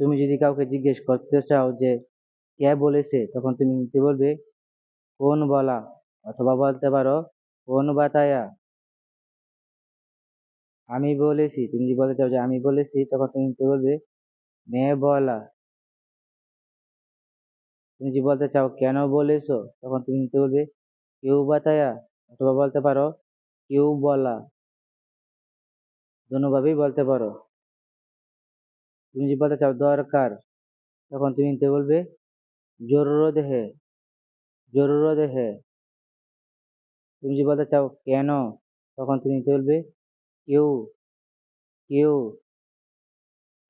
তুমি যদি কাউকে জিজ্ঞেস করতে চাও যে, কে বলেছে? তখন তুমি হিন্দি বলবে, কোন বলা? অথবা বলতে পারো, কোন বাতায়া? আমি বলেছি। তুমি যদি বলতে চাও যে, আমি বলেছি, তখন তুমি হিন্দি বলবে মেয়ে বলা। তুমি যদি বলতে চাও, কেন বলেছ? তখন তুমি হিন্দি বলবে, কেউ বাতায়া? অথবা বলতে পারো, কেউ বলা। দোনোভাবেই বলতে পারো। তুমি জিহ্বাটা চাপ চাও দরকার তখন তুমি নিতে বলবে, জরুর দেহে জরুর দেহে। তুমি যে বলতে চাও কেন, তখন তুমি নিতে বলবে কেউ কেউ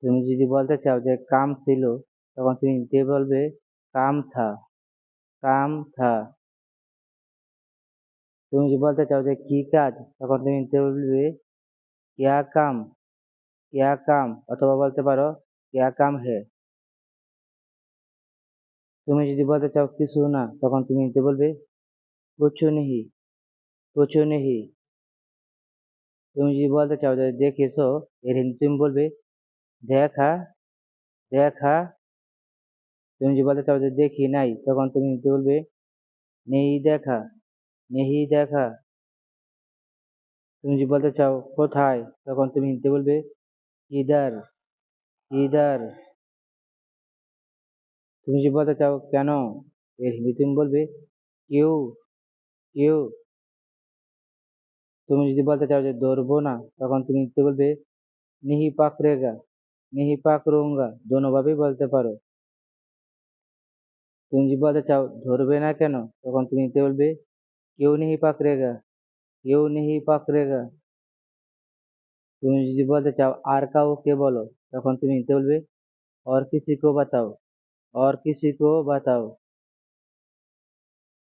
তুমি যদি বলতে চাও যে কাম ছিল, তখন তুমি নিতে বলবে, কাম থা কাম থা। তুমি যদি বলতে চাও যে কী কাজ, তখন তুমি নিতে বলবে কেয়া কাম। ইয়া কাম, অথবা বলতে পারো ইয়া কাম হে। তুমি যদি বলতে চাও কিছু না, তখন তুমি নিতে বলবে কুচু নেহি কুচু নেহি। তুমি যদি বলতে চাও যে, দেখেছ? এর হিন্দি তুমি বলবে, দেখা দেখা। তুমি যদি বলতে চাও যে, দেখি নাই, তখন তুমি নিতে বলবে, নেহি দেখা নেহি দেখা। তুমি যদি বলতে চাও, কোথায়? তখন তুমি হিন্দিতে বলবে ইদার ইদার। তুমি যে বলতে চাও কেন? এর হিন্দি তুমি বলবে কেউ কেউ তুমি যদি বলতে চাও যে ধরবো না, তখন তুমি বলবে, নিহি পাকড়েগা নিহি পাকড়ুঙ্গা দোনোভাবেই বলতে পারো। তুমি যদি বলতে চাও ধরবে না কেন, তখন তুমি বলবে কেউ নিহি পাকড়েগা কেউ নেহি পাকড়েগা তুমি যদি বলতে চাও আর কাউকে বলো তখন তুমি হিন্দি বলবে और किसी को बताओ और किसी को बताओ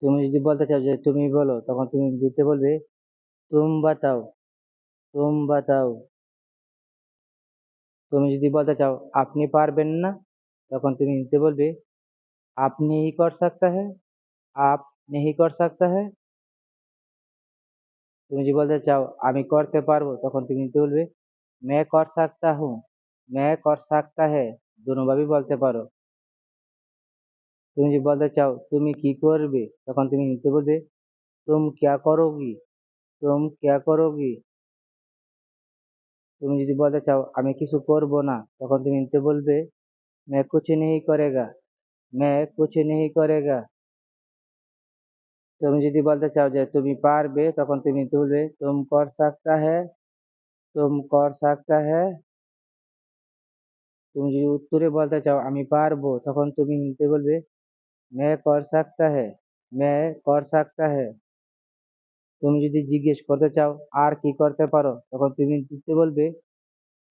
তুমি যদি বলতে চাও যে তুমি বলো তখন তুমি হিন্দিতে বলবে তুম বাতাও তুম বাতাও তুমি যদি বলতে চাও আপনি পারবেন না তখন তুমি হিন্দিতে বলবে आप नहीं कर सकता है आप नहीं कर सकता है তুমি যদি বলতে চাও আমি করতে পারবো তখন তুমি হিন্দিতে বলবে मैं कर सकता हूँ मैं कर सकता है দোনোভাবেই বলতে পারো তুমি যদি বলতে চাও তুমি কি করবে তখন তুমি হিন্দিতে বলবে तुम क्या करोगी तुम क्या करोगी তুমি যদি বলতে চাও আমি কিছু করব না তখন তুমি হিন্দিতে বলবে मैं कुछ नहीं करेगा मैं कुछ नहीं करेगा তুমি যদি বলতে চাও যে তুমি পারবে তখন তুমি হিন্দিতে বলবে तुम कर सकता है तुम कर सकता है তুমি যদি উত্তরে বলতে চাও আমি পারবো তখন তুমি হিন্দিতে বলবে मैं कर सकता है मैं कर सकता है তুমি যদি জিজ্ঞেস করতে চাও আর কি করতে পারো তখন তুমি হিন্দিতে বলবে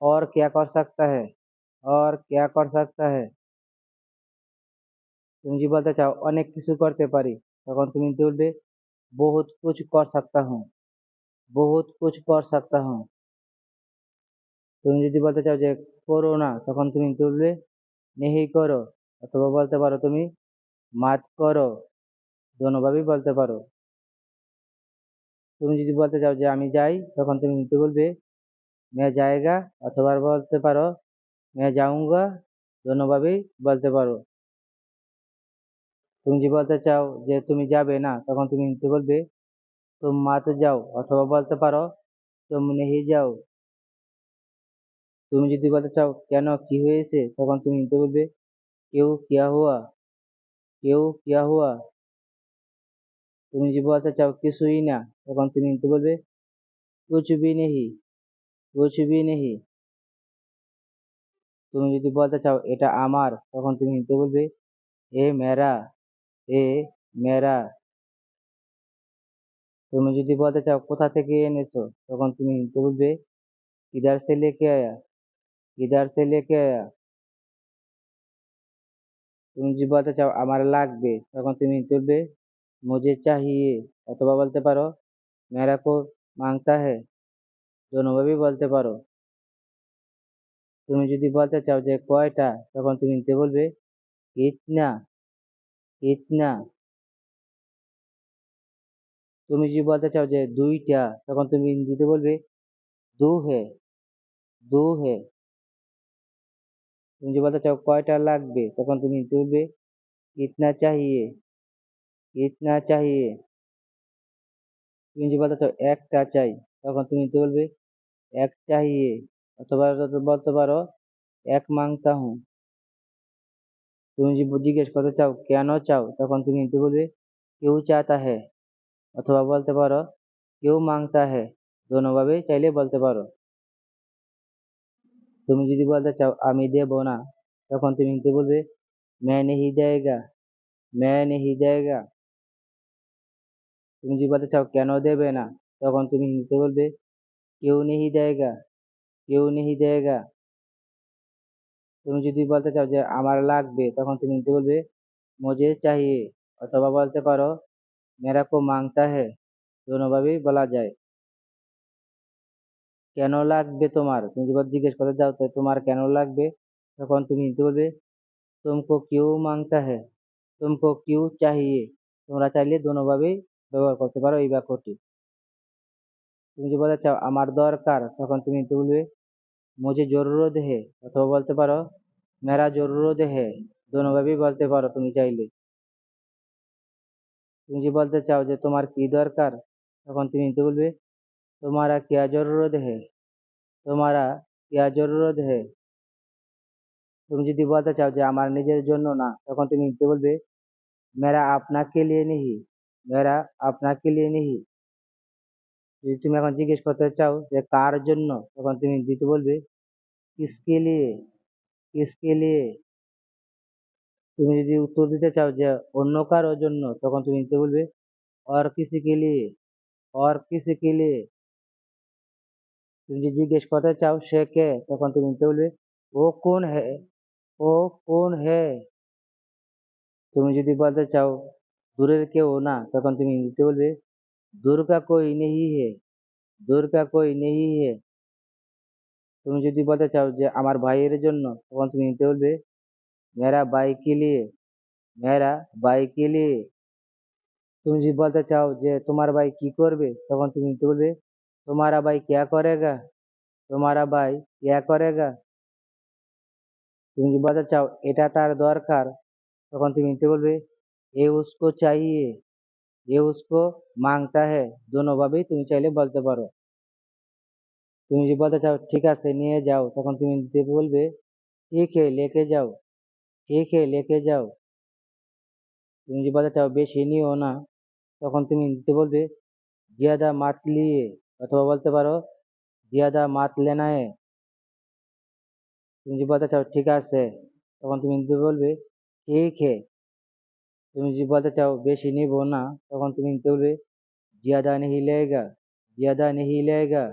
और क्या कर सकता है और क्या कर सकता है তুমি যদি বলতে চাও অনেক কিছু করতে পারি তখন তুমি হিন্দিতে বলবে बहुत कुछ कर सकता हूँ बहुत कुछ कर सकता हूँ তুমি যদি বলতে চাও যে করো না তখন তুমি হিন্দিতে বলবে নেহি করো অথবা বলতে পারো তুমি মাত করো দোনোভাবেই বলতে পারো তুমি যদি বলতে চাও যে আমি যাই তখন তুমি হিন্দিতে বলবে मैं जाएगा অথবা বলতে পারো मैं जाऊंगा দোনোভাবেই বলতে পারো তুমি যদি বলতে চাও যে তুমি যাবে না, তখন তুমি বলবে? তুম মাতে যাও, অথবা বলতে পারো তুম নেহি যাও। তুমি যদি বলতে চাও, কেন, কি হয়েছে? তখন তুমি বলবে? কেউ কিয়া হুয়া, কেউ কিয়া হুয়া। তুমি যদি বলতে চাও, কিছুই না, তখন তুমি বলবে? কিছু বি নেহি, কিছু বি নেহি। তুমি যদি বলতে চাও, এটা আমার, তখন তুমি বলবে? এ মেরা এ মেয়েরা, তুমি যদি বলতে চাও কোথা থেকে এনেছো, তখন তুমি বলবে কিধার সে লেকে আয়া? কিধার সে লেকে আয়া? তুমি যদি বলতে চাও, আমার লাগবে, তখন তুমি বলবে, মুঝে চাহিয়ে। অথবা বলতে পারো, মেয়েরা কো মাংতা হে দোনোভাবেই বলতে পারো। তুমি যদি বলতে চাও যে কয়টা, তখন তুমি বলবে কিতনা কিতনা তুমি যদি বলতে চাও যে দুইটা, তখন তুমি হিন্দিতে বলবে, দু হে দু হে। তুমি যদি বলতে চাও কয়টা লাগবে, তখন তুমি হিন্দি বলবে কিতনা চাহিয়ে কিতনা চাহিয়ে। তুমি যদি বলতে চাও একটা চাই, তখন তুমি বলবে, এক চাহিয়ে। অথবা বলতে পারো, এক মাংতা হুঁ তুমি যদি জিজ্ঞেস করতে চাও কেন চাও তখন তুমি হিন্দি বলবে কেউ চাতা হ্যাঁ অথবা বলতে পারো কেউ মাংতা হ্যাঁ দোনোভাবেই চাইলে বলতে পারো তুমি যদি বলতে চাও আমি দেব না তখন তুমি হিন্দি বলবে मैं नहीं देगा मैं नहीं देगा তুমি যদি বলতে চাও কেন দেবে না তখন তুমি হিন্দিতে বলবে কেউ नहीं देगा কেউ नहीं देगा তুমি যদি বলতে চাও যে আমার লাগবে, তখন তুমি বলবে মুঝে চাহিয়ে। অথবা বলতে পারো মেরা কো মাংতা হে। দুনোভাবেই বলা যায়। কেন লাগবে তোমার? তুমি যদি জিজ্ঞেস করতে যাও, তো তোমার কেন লাগবে? তখন তুমি হিন্দি বলবে, তুমকো কিউ মাংতা হে? তুমকো কিউ চাহিয়ে? তোমরা চাইলে দোনোভাবেই ব্যবহার করতে পারো এই বাক্যটি। তুমি যদি বলতে চাও, আমার দরকার, তখন তুমি হিন্দি বলবে মুঝে জরুরত হে অথবা বলতে পারো মেরা জরুরত হে দোনোভাবেই বলতে পারো তুমি চাইলে তুমি যদি বলতে চাও যে তোমার কি দরকার তখন তুমি বলবে তোমারা কিয়া জরুরত হে তোমারা কিয়া জরুরত হে তুমি যদি বলতে চাও যে আমার নিজের জন্য না তখন তুমি বলবে মেরা আপনাকে লিয়ে নেহি মেরা আপনাকে লিয়ে নেহি যদি তুমি এখন জিজ্ঞেস করতে চাও যে কার জন্য তখন তুমি দিতে বলবে কিসকে লিয়ে কিসকে লিয়ে তুমি যদি উত্তর দিতে চাও যে অন্য কারোর জন্য তখন তুমি দিতে বলবে অর কিসি কে লিয়ে অর কিসি কে লিয়ে তুমি যদি জিজ্ঞেস করতে চাও সে কে তখন তুমি দিতে বলবে, ও কোন হে, ও কোন হে। তুমি যদি বলতে চাও দূরের কেউ না তখন তুমি দিতে বলবে दूर का कोई नहीं है दूर का कोई नहीं है তুমি যদি বলতে চাও যে আমার ভাইয়ের জন্য তখন তুমি হিন্দিতে বলবে मेरा भाई के लिए मेरा भाई के लिए তুমি যদি বলতে চাও যে তোমার ভাই কি করবে তখন তুমি হিন্দিতে বলবে तुम्हारा भाई क्या करेगा तुम्हारा भाई क्या करेगा তুমি যদি বলতে চাও এটা তার দরকার তখন তুমি হিন্দিতে বলবে ये उसको चाहिए ये उसको मांगता है दोनों ভাবেই তুমি চাইলে বলতে পারো তুমি যদি বলতে চাও ঠিক আছে নিয়ে যাও তখন তুমি হিন্দিতে বলবে ঠিক है लेके जाओ ঠিক है लेके जाओ তুমি যদি বলতে চাও বেশি নিও না তখন তুমি হিন্দিতে বলবে ज्यादा मत लिए অথবা বলতে পারো ज्यादा मत लेना है তুমি যদি বলতে চাও ঠিক আছে তখন তুমি হিন্দিতে বলবে ঠিক है তুমি যদি বলতে চাও বেশি নিব না, তখন তুমি বলবে, জিয়াদা নেহি লেগা, জিয়াদা নেহি লেগা।